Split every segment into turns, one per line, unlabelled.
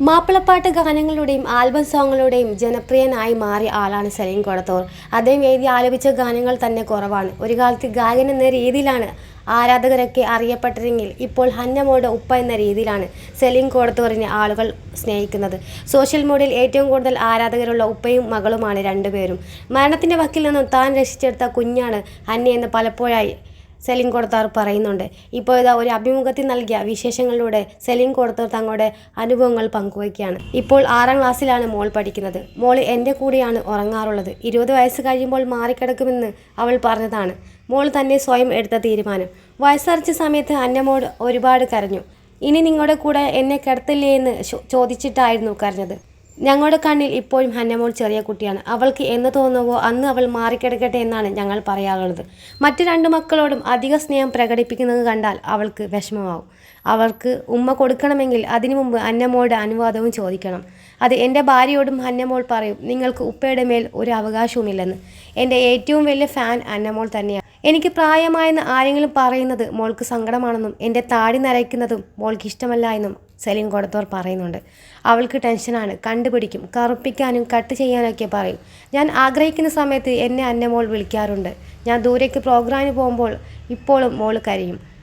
മാപ്പിളപ്പാട്ട് ഗാനങ്ങളുടെയും ആൽബം സോങ്ങുകളുടെയും ജനപ്രിയനായി മാറിയ ആളാണ് സലീം കൊടത്തോർ. അദ്ദേഹം എഴുതി ആലപിച്ച ഗാനങ്ങൾ തന്നെ കുറവാണ്. ഒരു കാലത്ത് ഗായകൻ എന്ന രീതിയിലാണ് ആരാധകരൊക്കെ അറിയപ്പെട്ടതെങ്കിൽ ഇപ്പോൾ ഹന്നമോട് ഉപ്പ എന്ന രീതിയിലാണ് സലീം കോടത്തോറിനെ ആളുകൾ സ്നേഹിക്കുന്നത്. സോഷ്യൽ മീഡിയയിൽ ഏറ്റവും കൂടുതൽ ആരാധകരുള്ള ഉപ്പയും മകളുമാണ് രണ്ടുപേരും. മരണത്തിന്റെ വക്കിൽ നിന്നും താൻ രക്ഷിച്ചെടുത്ത കുഞ്ഞാണ് ഹന്ന എന്ന് പലപ്പോഴായി സെലിൻ കൊടുത്താർ പറയുന്നുണ്ട്. ഇപ്പോൾ ഇതാ ഒരു അഭിമുഖത്തിൽ നൽകിയ വിശേഷങ്ങളിലൂടെ സെലിൻ കൊടുത്താർ തങ്ങളുടെ അനുഭവങ്ങൾ പങ്കുവയ്ക്കുകയാണ്. ഇപ്പോൾ ആറാം ക്ലാസ്സിലാണ് മോൾ പഠിക്കുന്നത്. മോൾ എന്റെ കൂടെയാണ് ഉറങ്ങാറുള്ളത്. ഇരുപത് വയസ്സ് കഴിയുമ്പോൾ മാറിക്കിടക്കുമെന്ന് അവൾ പറഞ്ഞതാണ്. മോൾ തന്നെ സ്വയം എടുത്ത തീരുമാനം. വയസ്സറിച്ച സമയത്ത് അന്നമോട് ഒരുപാട് കരഞ്ഞു. ഇനി നിങ്ങളുടെ കൂടെ എന്നെ കിടത്തില്ലേ എന്ന് ചോദിച്ചിട്ടായിരുന്നു കരഞ്ഞത്. ഞങ്ങളുടെ കണ്ണിൽ ഇപ്പോഴും ഹന്നമോൾ ചെറിയ കുട്ടിയാണ്. അവൾക്ക് എന്ന് തോന്നുവോ അന്ന് അവൾ മാറിക്കിടക്കട്ടെ എന്നാണ് ഞങ്ങൾ പറയാറുള്ളത്. മറ്റു രണ്ട് മക്കളോടും അധിക സ്നേഹം പ്രകടിപ്പിക്കുന്നത് കണ്ടാൽ അവൾക്ക് വിഷമമാവും അവൾക്ക് ഉമ്മ കൊടുക്കണമെങ്കിൽ അതിനു മുമ്പ് അന്നമ്മോളുടെ അനുവാദവും ചോദിക്കണം. അത് എന്റെ ഭാര്യയോടും അന്നമോൾ പറയും നിങ്ങൾക്ക് ഉപ്പയുടെ മേൽ ഒരു അവകാശവുമില്ലെന്ന്. എന്റെ ഏറ്റവും വലിയ ഫാൻ അന്നമോൾ തന്നെയാണ്. എനിക്ക് പ്രായമായെന്ന് ആരെങ്കിലും പറയുന്നത് മോൾക്ക് സങ്കടമാണെന്നും എന്റെ താടി നരയ്ക്കുന്നതും മോൾക്ക് ഇഷ്ടമല്ല എന്നും സലീം കൊടത്തോർ പറയുന്നുണ്ട്. അവൾക്ക് ടെൻഷനാണ്. കണ്ടുപിടിക്കും. കറുപ്പിക്കാനും കട്ട് ചെയ്യാനൊക്കെ പറയും. ഞാൻ ആഗ്രഹിക്കുന്ന സമയത്ത് എന്നെ അന്നെ മോൾ വിളിക്കാറുണ്ട്. ഞാൻ ദൂരേക്ക് പ്രോഗ്രാമിന് പോകുമ്പോൾ ഇപ്പോഴും മോൾ കരയും.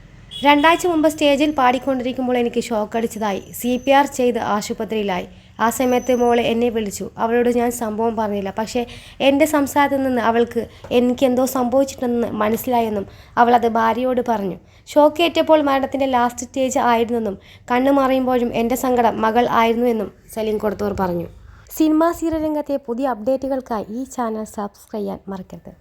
രണ്ടാഴ്ച മുമ്പ് സ്റ്റേജിൽ പാടിക്കൊണ്ടിരിക്കുമ്പോൾ എനിക്ക് ഷോക്ക് അടിച്ചതായി സി പി ആർ ചെയ്ത് ആശുപത്രിയിലായി. ആ സമയത്ത് മോളെ എന്നെ വിളിച്ചു. അവളോട് ഞാൻ സംഭവം പറഞ്ഞില്ല. പക്ഷേ എന്റെ സംസാരത്തിൽ നിന്ന് അവൾക്ക് എനിക്കെന്തോ സംഭവിച്ചിട്ടുണ്ടെന്ന് മനസ്സിലായെന്നും അവൾ അത് ഭാര്യയോട് പറഞ്ഞു. ഷോക്ക് ഏറ്റപ്പോൾ മരണത്തിന്റെ ലാസ്റ്റ് സ്റ്റേജ് ആയിരുന്നെന്നും കണ്ണു മറിയുമ്പോഴും എന്റെ സങ്കടം മകൾ ആയിരുന്നു എന്നും സലീം കൊടുത്തോർ പറഞ്ഞു. സിനിമാ സീരിയൽ രംഗത്തെ പുതിയ അപ്ഡേറ്റുകൾക്കായി ഈ ചാനൽ സബ്സ്ക്രൈബ് ചെയ്യാൻ മറക്കരുത്.